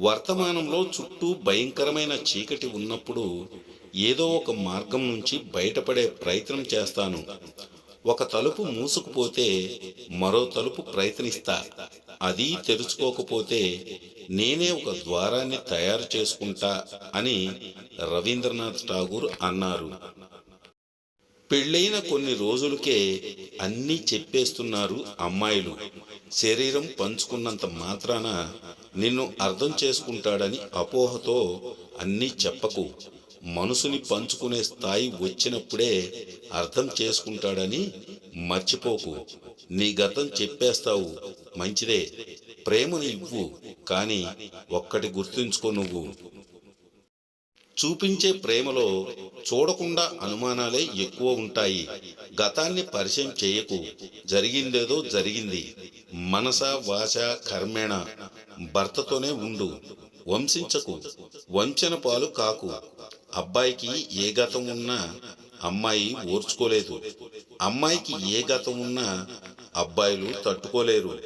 వర్తమానంలో చుట్టూ భయంకరమైన చీకటి ఉన్నప్పుడు ఏదో ఒక మార్గం నుంచి బయటపడే ప్రయత్నం చేస్తాను. ఒక తలుపు మూసుకుపోతే మరో తలుపు ప్రయత్నిస్తా. అది తెరుచుకోకపోతే నేనే ఒక ద్వారాన్ని తయారు చేసుకుంటా అని రవీంద్రనాథ్ ఠాగూర్ అన్నారు. పెళ్ళైన కొన్ని రోజులకే అన్నీ చెప్పేస్తున్నారు అమ్మాయిలు. శరీరం పంచుకున్నంత మాత్రాన నిన్ను అర్థం చేసుకుంటాడని అపోహతో అన్నీ చెప్పకు. మనసుని పంచుకునే స్థాయి వచ్చినప్పుడే అర్థం చేసుకుంటాడని మర్చిపోకు. నీ గతం చెప్పేస్తావు. మంచిదే. ప్రేమను ఇవ్వు. కానీ ఒక్కటి గుర్తుంచుకో నువ్వు. చూపించే ప్రేమలో చూడకుండా అనుమానాలే ఎక్కువ ఉంటాయి. గతాన్ని పరిచయం చేయకు. జరిగిందేదో జరిగింది. మనస వాచ కర్మేణ భర్తతోనే ఉండు. వంశించకు. వంచన పాలు కాకు. అబ్బాయికి ఏ గతం ఉన్నా అమ్మాయి ఓర్చుకోలేదు. అమ్మాయికి ఏ గతం ఉన్నా అబ్బాయిలు తట్టుకోలేరు.